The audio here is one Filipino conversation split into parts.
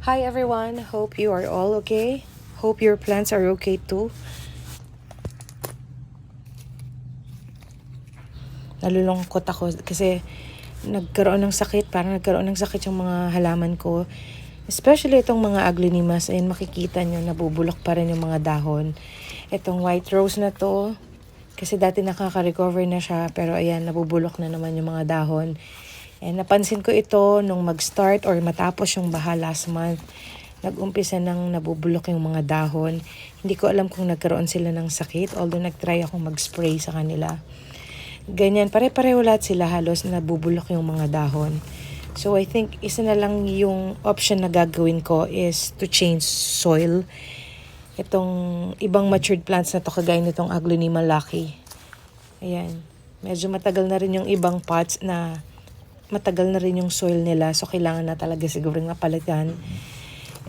Hi everyone, hope you are all okay. Hope your plants are okay too. Nalulungkot ako kasi nagkaroon ng sakit, parang nagkaroon ng sakit yung mga halaman ko. Especially itong mga aglaonimas, ayun makikita nyo, nabubulok pa rin yung mga dahon. Itong white rose na to, kasi dati nakaka-recover na siya, pero ayan, nabubulok na naman yung mga dahon. And napansin ko ito nung mag-start or matapos yung baha last month. Nag-umpisa nang nabubulok yung mga dahon. Hindi ko alam kung nagkaroon sila ng sakit, although nag-try akong mag-spray sa kanila. Ganyan, pare-pareho lahat sila halos nabubulok yung mga dahon. So I think isa na lang yung option na gagawin ko is to change soil. Itong ibang matured plants na to kagaya nitong Aglonema Lucky. Ayan. Medyo matagal na rin yung ibang pots na matagal na rin yung soil nila. So kailangan na talaga siguro napalitan.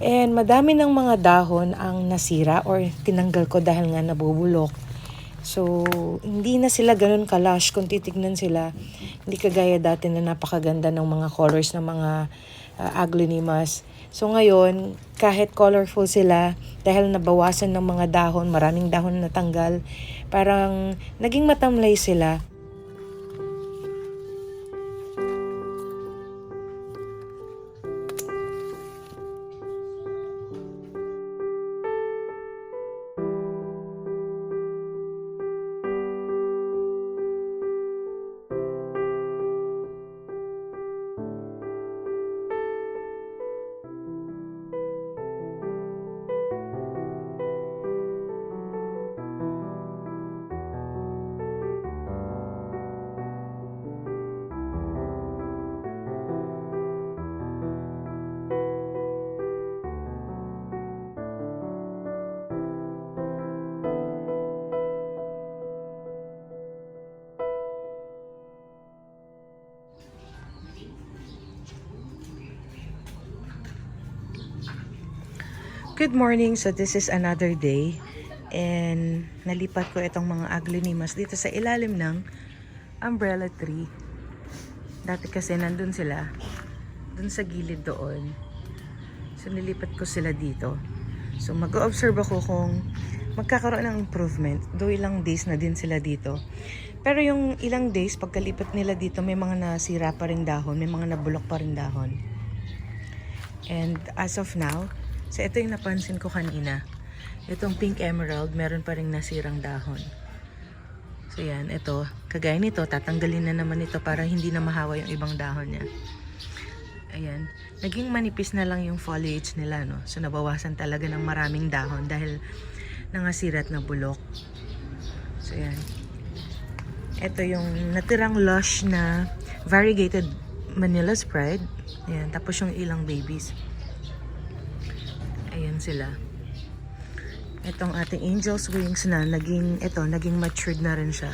And madami ng mga dahon ang nasira or tinanggal ko dahil nga nabubulok. So, hindi na sila ganun kalash kung titignan sila. Hindi kagaya dati na napakaganda ng mga colors ng mga uh, aglonimas. So ngayon, kahit colorful sila, dahil nabawasan ng mga dahon, maraming dahon na natanggal, parang naging matamlay sila. Good morning. So this is another day. And nalipat ko itong mga aglonimas dito sa ilalim ng umbrella tree. Dati kasi nandun sila. Dun sa gilid doon. So nilipat ko sila dito. So mag-observe ako kung magkakaroon ng improvement. Do ilang days na din sila dito. Pero yung ilang days, pagkalipat nila dito, may mga nasira pa rin dahon. May mga nabulok pa rin dahon. And as of now, so ito yung napansin ko kanina. Itong pink emerald, meron pa rin nasirang dahon. So yan, ito. Kagaya nito, tatanggalin na naman ito para hindi na mahawa yung ibang dahon niya. Ayan. Naging manipis na lang yung foliage nila, no? So nabawasan talaga ng maraming dahon dahil nangasira at nabulok. So yan. Ito yung natirang lush na variegated Manila Sprite. Ayan. Tapos yung ilang babies. Ayan sila. Itong ating angel's wings na naging, ito, naging matured na rin siya.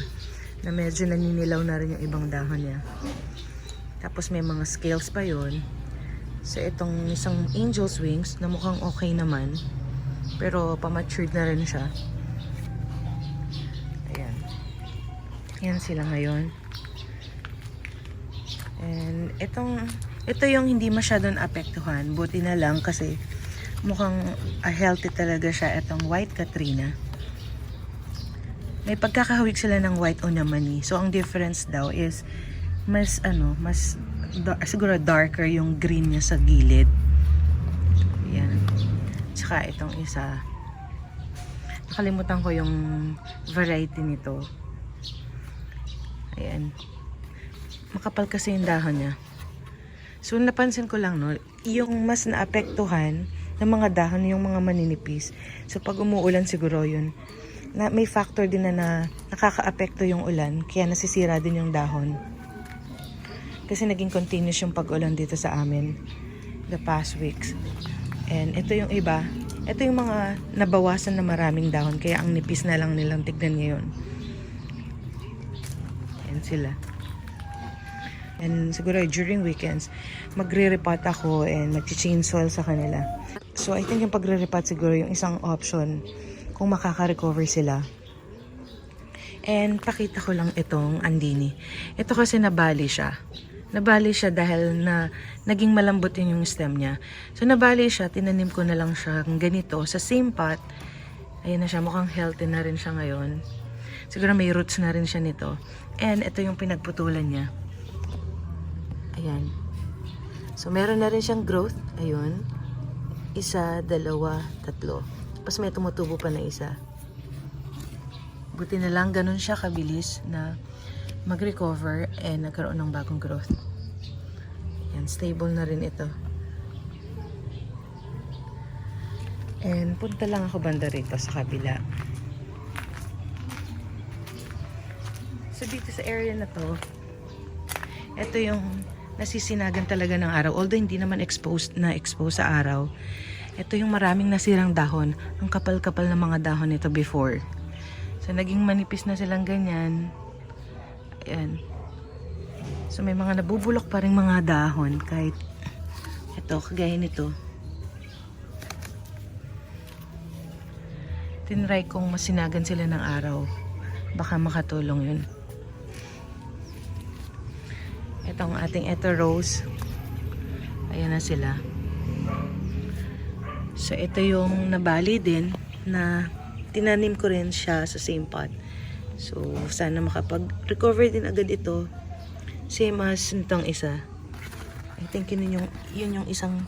Na medyo naninilaw na rin yung ibang dahon niya. Tapos may mga scales pa yon. So itong isang angel's wings na mukhang okay naman. Pero pa-matured na rin siya. Ayan. Yan sila ngayon. And itong, ito yung hindi masyadong apektuhan. Buti na lang kasi mukhang ah, healthy talaga siya itong white Katrina. May pagkakahawig sila ng white onamani. So ang difference daw is mas ano, mas da- siguro darker yung green niya sa gilid. Yan. Tsaka itong isa. Nakalimutan ko yung variety nito. Ayan. Makapal kasi yung dahon niya. So napansin ko lang no, yung mas naapektuhan ng mga dahon yung mga maninipis. So pag umuulan siguro yun. Na, may factor din na, na nakakaapekto yung ulan kaya nasisira din yung dahon. Kasi naging continuous yung pag-ulan dito sa amin the past weeks. And ito yung iba, ito yung mga nabawasan na maraming dahon kaya ang nipis na lang nilang tignan ngayon. Yan sila. And siguro during weekends, magre-repot ako and mag-change soil sa kanila. So I think yung pagre-repot siguro yung isang option kung makaka-recover sila. And pakita ko lang itong andini. Ito kasi nabali siya. Nabali siya dahil na naging malambot yun yung stem niya. So nabali siya, tinanim ko na lang siya ganito sa same pot. Ayan na siya, mukhang healthy na rin siya ngayon. Siguro may roots na rin siya nito. And ito yung pinagputulan niya. Ayan. So meron na rin siyang growth. Ayun. Isa, dalawa, tatlo. Tapos may tumutubo pa na isa. Buti na lang ganun siya kabilis na mag-recover and nagkaroon ng bagong growth. Yan, stable na rin ito. And punta lang ako banda rito sa kabila. So dito sa area na to, ito yung nasisinagan talaga ng araw. Although hindi naman exposed na exposed sa araw. Ito yung maraming nasirang dahon. Ang kapal-kapal ng mga dahon nito before. So naging manipis na silang ganyan. Ayan. So may mga nabubulok pa rin mga dahon kahit ito, kagaya nito. Tinry kong masinagan sila ng araw. Baka makatulong yun. Itong ating eto rose. Ayan na sila. So ito yung nabali din na tinanim ko rin siya sa same pot. So sana makapag-recover din agad ito. Same as nitong isa. I think yun yung, yun yung isang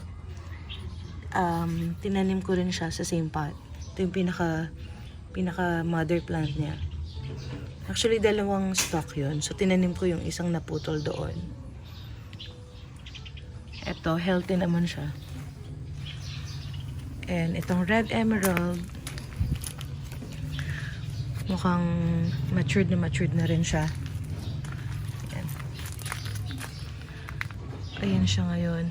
um, tinanim ko rin siya sa same pot. Ito yung pinaka pinaka mother plant niya. Actually, dalawang stock yun. So, tinanim ko yung isang naputol doon. Ito, healthy naman siya. And itong red emerald, mukhang matured na matured na rin siya. Ayan. Ayan siya ngayon.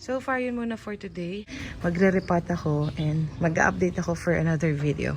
So far, yun muna for today. Magre-repot ako and mag-update ako for another video.